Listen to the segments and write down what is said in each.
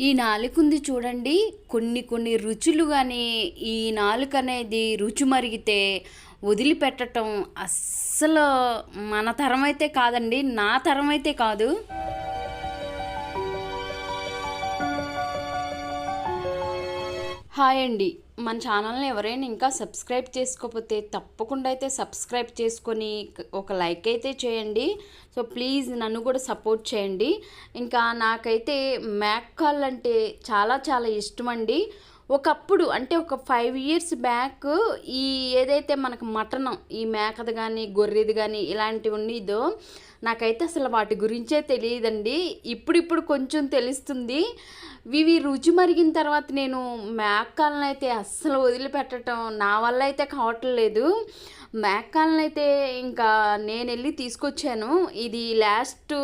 ఈ నాలుకుంది చూడండి. కొన్ని కొన్ని రుచులు కానీ ఈ నాలుక అనేది రుచి మరిగితే వదిలిపెట్టడం అస్సలు మన తరం అయితే కాదండి. నా తరం అయితే కాదు. హాయ్ అండి. మన ఛానల్ని ఎవరైనా ఇంకా సబ్స్క్రైబ్ చేసుకోకపోతే తప్పకుండా అయితే సబ్స్క్రైబ్ చేసుకొని ఒక లైక్ అయితే చేయండి. సో ప్లీజ్ నన్ను కూడా సపోర్ట్ చేయండి. ఇంకా నాకైతే మ్యాక్ కాల్ అంటే చాలా చాలా ఇష్టం అండి ఒకప్పుడు అంటే ఒక ఫైవ్ ఇయర్స్ బ్యాక్ ఈ ఏదైతే మనకు మటన్ ఈ మేకది కానీ గొర్రెది కానీ ఇలాంటివి ఉండేదో నాకైతే అసలు వాటి గురించే తెలియదండి. ఇప్పుడిప్పుడు కొంచెం తెలుస్తుంది. ఇవి రుచి మరిగిన తర్వాత నేను మేకాలను అయితే అస్సలు వదిలిపెట్టడం నా వల్ల అయితే కావట్లేదు మేకాలను అయితే ఇంకా నేను వెళ్ళి తీసుకొచ్చాను. ఇది లాస్ట్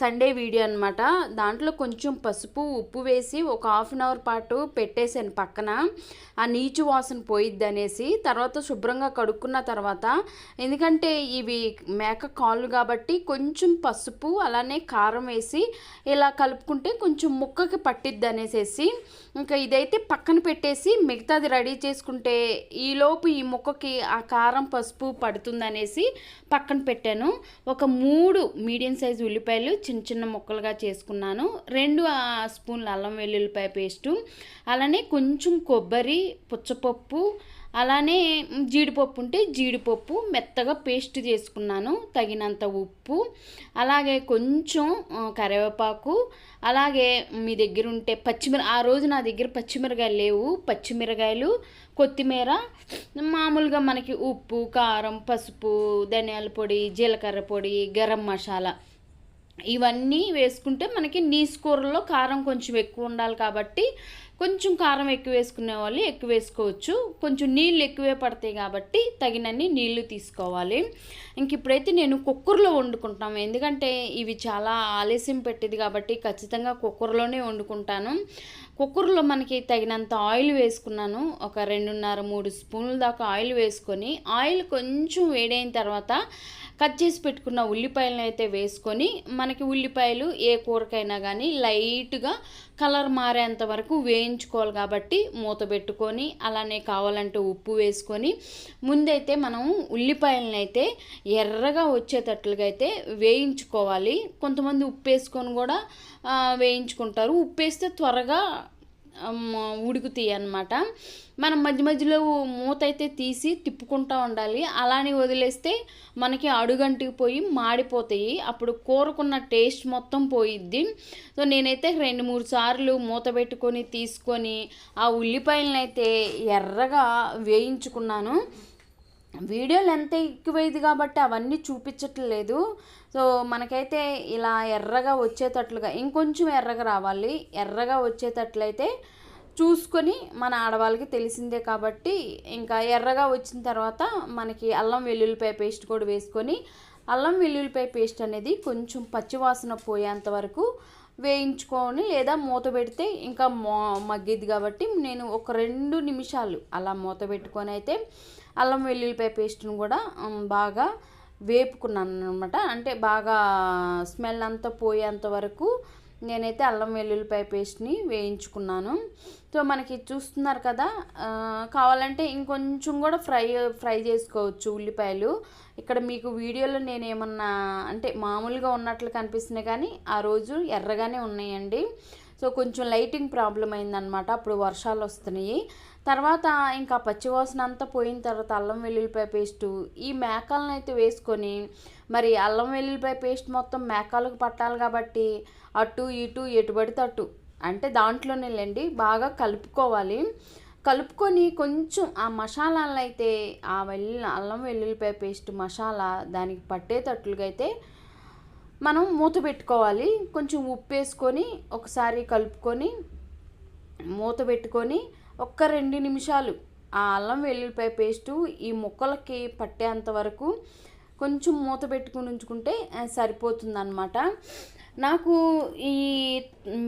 సండే వీడియో అనమాట దాంట్లో కొంచెం పసుపు ఉప్పు వేసి ఒక హాఫ్ అన్ అవర్ పాటు పెట్టేశాను పక్కన. ఆ నీచు వాసన పోయిద్ది అనేసి తర్వాత శుభ్రంగా కడుక్కున్న తర్వాత ఎందుకంటే ఇవి మేక కాళ్ళు కాబట్టి కొంచెం పసుపు అలానే కారం వేసి ఇలా కలుపుకుంటే కొంచెం ముక్కకి పట్టిద్ది అనేసేసి ఇంకా ఇదైతే పక్కన పెట్టేసి మిగతాది రెడీ చేసుకుంటే ఈలోపు ఈ ముక్కకి ఆ కారం పసుపు పడుతుందనేసి పక్కన పెట్టాను. ఒక మూడు మీడియం సైజు ఉల్లిపాయలు చిన్న చిన్న ముక్కలుగా చేసుకున్నాను. రెండు స్పూన్లు అల్లం వెల్లుల్లిపాయ పేస్టు అలానే కొంచెం కొబ్బరి పుచ్చపప్పు అలానే జీడిపప్పు ఉంటే జీడిపప్పు మెత్తగా పేస్ట్ చేసుకున్నాను తగినంత ఉప్పు అలాగే కొంచెం కరివేపాకు అలాగే మీ దగ్గర ఉంటే పచ్చిమిర ఆ రోజు నా దగ్గర పచ్చిమిరకాయలు లేవు పచ్చిమిరకాయలు కొత్తిమీర మామూలుగా మనకి ఉప్పు కారం పసుపు ధనియాల పొడి జీలకర్ర పొడి గరం మసాలా ఇవన్నీ వేసుకుంటే మనకి నీసు కూరలో కారం కొంచెం ఎక్కువ ఉండాలి కాబట్టి కొంచెం కారం ఎక్కువ వేసుకునే వాళ్ళు ఎక్కువ వేసుకోవచ్చు. కొంచెం నీళ్ళు ఎక్కువే పడతాయి కాబట్టి తగినన్ని నీళ్ళు తీసుకోవాలి. ఇంక ఇప్పుడైతే నేను కుక్కర్లో వండుకుంటాం. ఎందుకంటే ఇవి చాలా ఆలస్యం పెట్టేది కాబట్టి ఖచ్చితంగా కుక్కర్లోనే వండుకుంటాను. కుక్కర్లో మనకి తగినంత ఆయిల్ వేసుకున్నాను. ఒక రెండున్నర మూడు స్పూన్ల దాకా ఆయిల్ వేసుకొని ఆయిల్ కొంచెం వేడైన తర్వాత కట్ చేసి పెట్టుకున్న ఉల్లిపాయలను అయితే వేసుకొని మనకి ఉల్లిపాయలు ఏ కూరకైనా కానీ లైట్గా కలర్ మారేంత వరకు వేయించుకోవాలి కాబట్టి మూత పెట్టుకొని అలానే కావాలంటే ఉప్పు వేసుకొని ముందైతే మనం ఉల్లిపాయలను అయితే ఎర్రగా వచ్చేటట్లుగా అయితే వేయించుకోవాలి. కొంతమంది ఉప్పు వేసుకొని కూడా వేయించుకుంటారు. ఉప్పు వేస్తే త్వరగా ఉడుకుతాయి అనమాట మనం మధ్య మధ్యలో మూత అయితే తీసి తిప్పుకుంటూ ఉండాలి. అలానే వదిలేస్తే మనకి అడుగంటికి పోయి మాడిపోతాయి. అప్పుడు కూరకున్న టేస్ట్ మొత్తం పోయిద్ది. సో నేనైతే రెండు మూడు సార్లు మూత పెట్టుకొని తీసుకొని ఆ ఉల్లిపాయలను అయితే ఎర్రగా వేయించుకున్నాను. వీడియోలు ఎంత ఎక్కువైంది కాబట్టి అవన్నీ చూపించట్లేదు. సో మనకైతే ఇలా ఎర్రగా వచ్చేటట్లుగా ఇంకొంచెం ఎర్రగా రావాలి. ఎర్రగా వచ్చేటట్లయితే చూసుకొని మన ఆడవాళ్ళకి తెలిసిందే కాబట్టి ఇంకా ఎర్రగా వచ్చిన తర్వాత మనకి అల్లం వెల్లుల్లిపాయ పేస్ట్ కూడా వేసుకొని అల్లం వెల్లుల్లిపాయ పేస్ట్ అనేది కొంచెం పచ్చివాసన పోయేంత వరకు వేయించుకొని లేదా మూత పెడితే ఇంకా మో మగ్గిద్ది కాబట్టి నేను ఒక రెండు నిమిషాలు అలా మూత పెట్టుకొని అయితే అల్లం వెల్లుల్లిపాయ పేస్ట్ను కూడా బాగా వేపుకున్నాను అనమాట అంటే బాగా స్మెల్ అంతా పోయేంత వరకు నేనైతే అల్లం వెల్లుల్లిపాయ పేస్ట్ని వేయించుకున్నాను. సో మనకి చూస్తున్నారు కదా కావాలంటే ఇంకొంచెం కూడా ఫ్రై ఫ్రై చేసుకోవచ్చు ఉల్లిపాయలు. ఇక్కడ మీకు వీడియోలో నేను ఏమన్నా అంటే మామూలుగా ఉన్నట్లు కనిపిస్తున్నాయి కానీ ఆ రోజు ఎర్రగానే ఉన్నాయండి. సో కొంచెం లైటింగ్ ప్రాబ్లం అయిందనమాట అప్పుడు వర్షాలు వస్తున్నాయి. తర్వాత ఇంకా పచ్చివాసన అంతా పోయిన తర్వాత అల్లం వెల్లుల్లిపాయ పేస్టు ఈ మేకాలను అయితే వేసుకొని మరి అల్లం వెల్లుల్లిపాయ పేస్ట్ మొత్తం మేకాలకు పట్టాలి కాబట్టి అటు ఇటు ఎటు పడితే అటు అంటే దాంట్లోనే లేండి బాగా కలుపుకోవాలి. కలుపుకొని కొంచెం ఆ మసాలాలు అయితే ఆ వెల్లు అల్లం వెల్లుల్లిపాయ పేస్ట్ మసాలా దానికి పట్టేటట్లుగా అయితే మనం మూత పెట్టుకోవాలి. కొంచెం ఉప్పు వేసుకొని ఒకసారి కలుపుకొని మూత పెట్టుకొని ఒక్క రెండు నిమిషాలు ఆ అల్లం వెల్లుల్లిపాయ పేస్టు ఈ ముక్కలకి పట్టేంత వరకు కొంచెం మూత పెట్టుకుని ఉంచుకుంటే సరిపోతుందన్నమాట. నాకు ఈ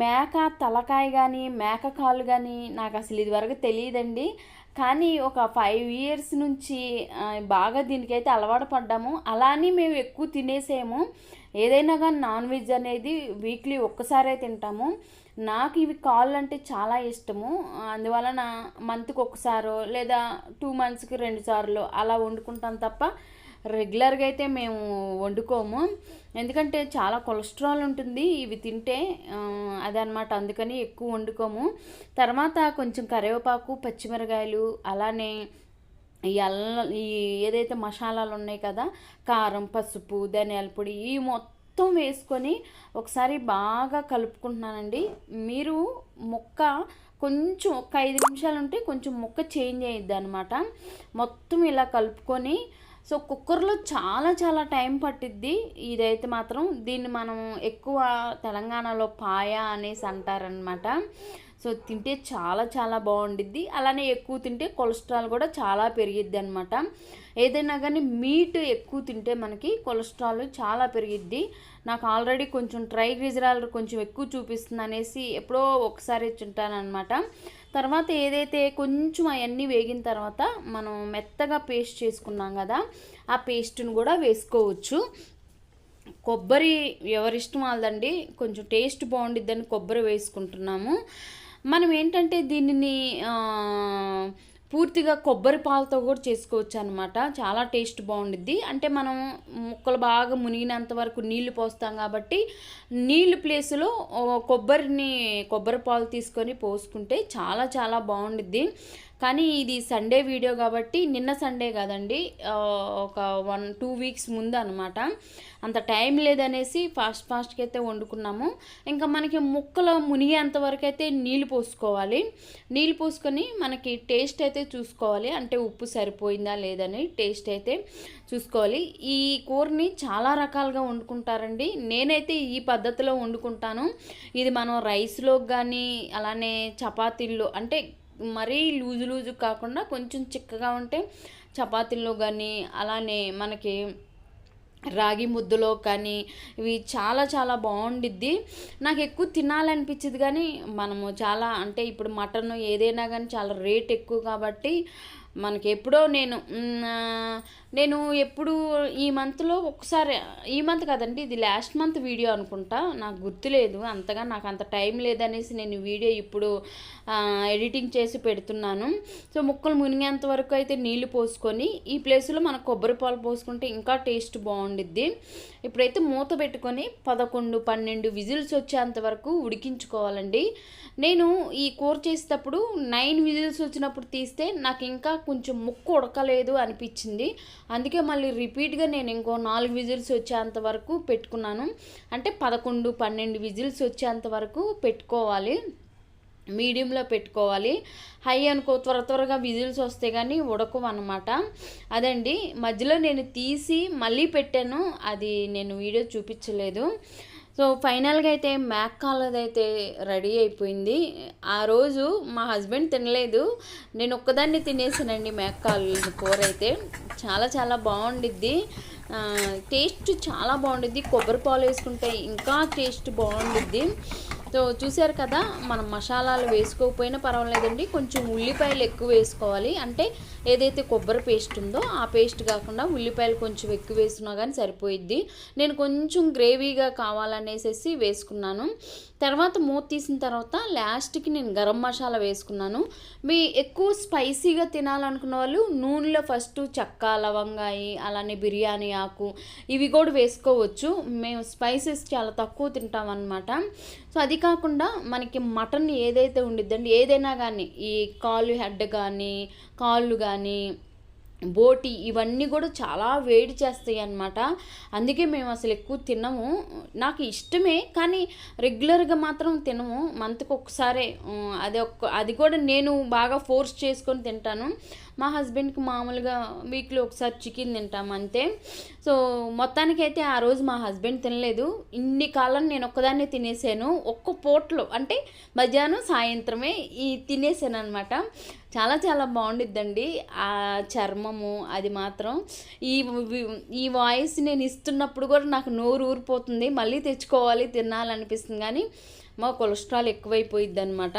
మేక తలకాయ కానీ మేక కాలు కానీ నాకు అసలు ఇదివరకు తెలియదండి. కానీ ఒక ఫైవ్ ఇయర్స్ నుంచి బాగా దీనికైతే అలవాటు పడ్డాము. అలానే మేము ఎక్కువ తినేసేము. ఏదైనా కానీ నాన్ వెజ్ అనేది వీక్లీ ఒక్కసారే తింటాము. నాకు ఇవి కాళ్ళు అంటే చాలా ఇష్టము. అందువలన మంత్కి ఒకసారో లేదా టూ మంత్స్కి రెండు సార్లు అలా వండుకుంటాం తప్ప రెగ్యులర్గా అయితే మేము వండుకోము. ఎందుకంటే చాలా కొలెస్ట్రాల్ ఉంటుంది. ఇవి తింటే అదనమాట అందుకని ఎక్కువ వండుకోము. తర్వాత కొంచెం కరివేపాకు పచ్చిమిరకాయలు అలానే ఈ అల్ల ఈ ఏదైతే మసాలాలు ఉన్నాయి కదా కారం పసుపు ధనియాల పొడి ఈ మొత్తం వేసుకొని ఒకసారి బాగా కలుపుకుంటున్నానండి. మీరు ముక్క కొంచెం ఒక ఐదు నిమిషాలు ఉంటే కొంచెం ముక్క చేంజ్ అయ్యిద్ది అనమాట మొత్తం ఇలా కలుపుకొని సో కుక్కర్లో చాలా చాలా టైం పట్టిద్ది. ఇదైతే మాత్రం దీన్ని మనం ఎక్కువ తెలంగాణలో పాయ అనేసి అంటారనమాట సో తింటే చాలా చాలా బాగుండిద్ది. అలానే ఎక్కువ తింటే కొలెస్ట్రాల్ కూడా చాలా పెరిగిద్ది అనమాట ఏదైనా కానీ మీట్ ఎక్కువ తింటే మనకి కొలెస్ట్రాల్ చాలా పెరిగిద్ది. నాకు ఆల్రెడీ కొంచెం ట్రైగ్లిజరాల్ కొంచెం ఎక్కువ చూపిస్తుంది అనేసి ఎప్పుడో ఒకసారి తింటానమాట తర్వాత ఏదైతే కొంచెం అవన్నీ వేగిన తర్వాత మనం మెత్తగా పేస్ట్ చేసుకున్నాం కదా ఆ పేస్ట్ను కూడా వేసుకోవచ్చు. కొబ్బరి ఎవరిష్టం వాళ్ళదండి కొంచెం టేస్ట్ బాగుండిద్దని కొబ్బరి వేసుకుంటున్నాము. మనం ఏంటంటే దీనిని పూర్తిగా కొబ్బరి పాలతో కూడా చేసుకోవచ్చు అనమాట చాలా టేస్ట్ బాగుండిద్ది. అంటే మనం ముక్కలు బాగా మునిగినంత వరకు నీళ్ళు పోస్తాం కాబట్టి నీళ్ళు ప్లేస్లో కొబ్బరిని కొబ్బరి పాలు తీసుకొని పోసుకుంటే చాలా చాలా బాగుండిద్ది. కానీ ఇది సండే వీడియో కాబట్టి నిన్న సండే కాదండి ఒక వన్ టూ వీక్స్ ముందు అనమాట అంత టైం లేదనేసి ఫాస్ట్ ఫాస్ట్గా అయితే వండుకున్నాము. ఇంకా మనకి ముక్కలు మునిగేంత వరకు అయితే నీళ్ళు పోసుకోవాలి. నీళ్ళు పోసుకొని మనకి టేస్ట్ అయితే చూసుకోవాలి. అంటే ఉప్పు సరిపోయిందా లేదని టేస్ట్ అయితే చూసుకోవాలి. ఈ కూరని చాలా రకాలుగా వండుకుంటారండి. నేనైతే ఈ పద్ధతిలో వండుకుంటాను. ఇది మనం రైస్లో కానీ అలానే చపాతీల్లో అంటే మరీ లూజు లూజు కాకుండా కొంచెం చిక్కగా ఉంటే చపాతీల్లో కానీ అలానే మనకి రాగి ముద్దలో కానీ ఇవి చాలా చాలా బాగుండిద్ది. నాకు ఎక్కువ తినాలనిపించింది కానీ మనము చాలా అంటే ఇప్పుడు మటన్ ఏదైనా కానీ చాలా రేట్ ఎక్కువ కాబట్టి మనకి ఎప్పుడో నేను నేను ఎప్పుడు ఈ మంత్లో ఒకసారి ఈ మంత్ కదండి ఇది లాస్ట్ మంత్ వీడియో అనుకుంటా. నాకు గుర్తులేదు అంతగా నాకు అంత టైం లేదనేసి నేను వీడియో ఇప్పుడు ఎడిటింగ్ చేసి పెడుతున్నాను. సో ముక్కలు మునిగేంత వరకు అయితే నీళ్ళు పోసుకొని ఈ ప్లేస్లో మన కొబ్బరి పాలు పోసుకుంటే ఇంకా టేస్ట్ బాగుండిద్ది. ఇప్పుడైతే మూత పెట్టుకొని పదకొండు పన్నెండు విజిల్స్ వచ్చేంత వరకు ఉడికించుకోవాలండి. నేను ఈ కూర చేసేటప్పుడు నైన్ విజిల్స్ వచ్చినప్పుడు తీస్తే నాకు ఇంకా కొంచెం ముక్కు ఉడకలేదు అనిపించింది. అందుకే మళ్ళీ రిపీట్గా నేను ఇంకో నాలుగు విజిల్స్ వచ్చేంత వరకు పెట్టుకున్నాను. అంటే పదకొండు పన్నెండు విజిల్స్ వచ్చేంత వరకు పెట్టుకోవాలి. మీడియంలో పెట్టుకోవాలి. హై అనుకో త్వర త్వరగా విజిల్స్ వస్తే కానీ ఉడకవు అనమాట అదండి. మధ్యలో నేను తీసి మళ్ళీ పెట్టాను. అది నేను వీడియో చూపించలేదు. సో ఫైనల్గా అయితే మ్యాక్ కాలది అయితే రెడీ అయిపోయింది. ఆ రోజు మా హస్బెండ్ తినలేదు. నేను ఒక్కదాన్ని తినేసానండి మ్యాక్ కాలు కూర అయితే. చాలా చాలా బాగుండిద్ది. టేస్ట్ చాలా బాగుండిద్ది. కొబ్బరి పాలు వేసుకుంటే ఇంకా టేస్ట్ బాగుండిద్ది. సో చూసారు కదా మనం మసాలాలు వేసుకోకపోయినా పర్వాలేదండి. కొంచెం ఉల్లిపాయలు ఎక్కువ వేసుకోవాలి. అంటే ఏదైతే కొబ్బరి పేస్ట్ ఉందో ఆ పేస్ట్ కాకుండా ఉల్లిపాయలు కొంచెం ఎక్కువ వేసినా కానీ సరిపోయిద్ది. నేను కొంచెం గ్రేవీగా కావాలనేసేసి వేసుకున్నాను. తర్వాత మూత తీసిన తర్వాత లాస్ట్కి నేను గరం మసాలా వేసుకున్నాను. మీ ఎక్కువ స్పైసీగా తినాలనుకున్న వాళ్ళు నూనెలో ఫస్ట్ చెక్క లవంగాయి అలానే బిర్యానీ ఆకు ఇవి కూడా వేసుకోవచ్చు. మేము స్పైసెస్ చాలా తక్కువ తింటాం అనమాట సో అది కాకుండా మనకి మటన్ ఏదైతే ఉండిద్దండి ఏదైనా కానీ ఈ కాళ్ళు హెడ్ కానీ కాళ్ళు కానీ బోటి ఇవన్నీ కూడా చాలా వేడి చేస్తాయి అన్నమాట. అందుకే మేము అసలు ఎక్కువ తినము. నాకు ఇష్టమే కానీ రెగ్యులర్గా మాత్రం తినము. మంత్కి ఒకసారి అది ఒక్క అది కూడా నేను బాగా ఫోర్స్ చేసుకొని తింటాను. మా హస్బెండ్కి మామూలుగా వీక్లో ఒకసారి చికెన్ తింటాం అంతే. సో మొత్తానికైతే ఆ రోజు మా హస్బెండ్ తినలేదు. ఇన్ని కాలం నేను ఒక్కదాన్నే తినేసాను. ఒక్క పూటలో అంటే మధ్యాహ్నం సాయంత్రమే ఈ తినేసాను అనమాట చాలా చాలా బాగుండిద్దండి. ఆ చర్మము అది మాత్రం. ఈ ఈ వాయిస్ నేను ఇస్తున్నప్పుడు కూడా నాకు నోరు ఊరిపోతుంది. మళ్ళీ తెచ్చుకోవాలి తినాలనిపిస్తుంది. కానీ మా కొలెస్ట్రాల్ ఎక్కువైపోయిద్ది అనమాట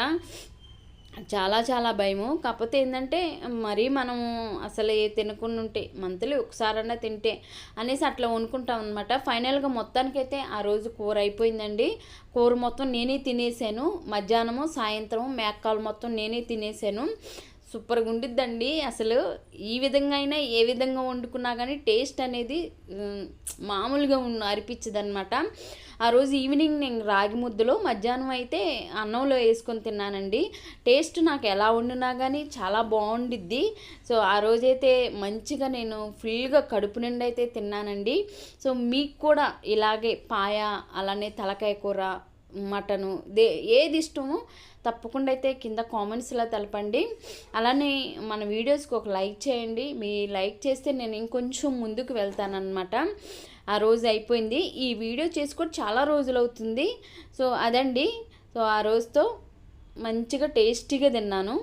చాలా చాలా భయము. కాకపోతే ఏంటంటే మరీ మనము అసలు ఏ తినకుండా ఉంటే మంత్లీ ఒకసారన్నా తింటే అనేసి అట్లా వండుకుంటాం అనమాట ఫైనల్గా మొత్తానికైతే ఆ రోజు కూర అయిపోయిందండి. కూర మొత్తం నేనే తినేసాను. మధ్యాహ్నము సాయంత్రం మేకాలు మొత్తం నేనే తినేసాను. సూపర్గా ఉండిద్దండి. అసలు ఈ విధంగా అయినా ఏ విధంగా వండుకున్నా కానీ టేస్ట్ అనేది మామూలుగా అనిపించదు అనమాట ఆ రోజు ఈవినింగ్ నేను రాగి ముద్దలో మధ్యాహ్నం అయితే అన్నంలో వేసుకొని తిన్నానండి. టేస్ట్ నాకు ఎలా వండినా కానీ చాలా బాగుండిద్ది. సో ఆ రోజైతే మంచిగా నేను ఫుల్గా కడుపు నిండి అయితే తిన్నానండి. సో మీకు కూడా ఇలాగే పాయ అలానే తలకాయ కూర మటను. దే ఏది ఇష్టమో తప్పకుండా అయితే కింద కామెంట్స్లో తెలపండి. అలానే మన వీడియోస్కి ఒక లైక్ చేయండి. మీ లైక్ చేస్తే నేను ఇంకొంచెం ముందుకు వెళ్తానన్నమాట. ఆ రోజు అయిపోయింది. ఈ వీడియో చేసి కూడా చాలా రోజులు అవుతుంది. సో అదండి. సో ఆ రోజుతో మంచిగా టేస్టీగా తిన్నాను.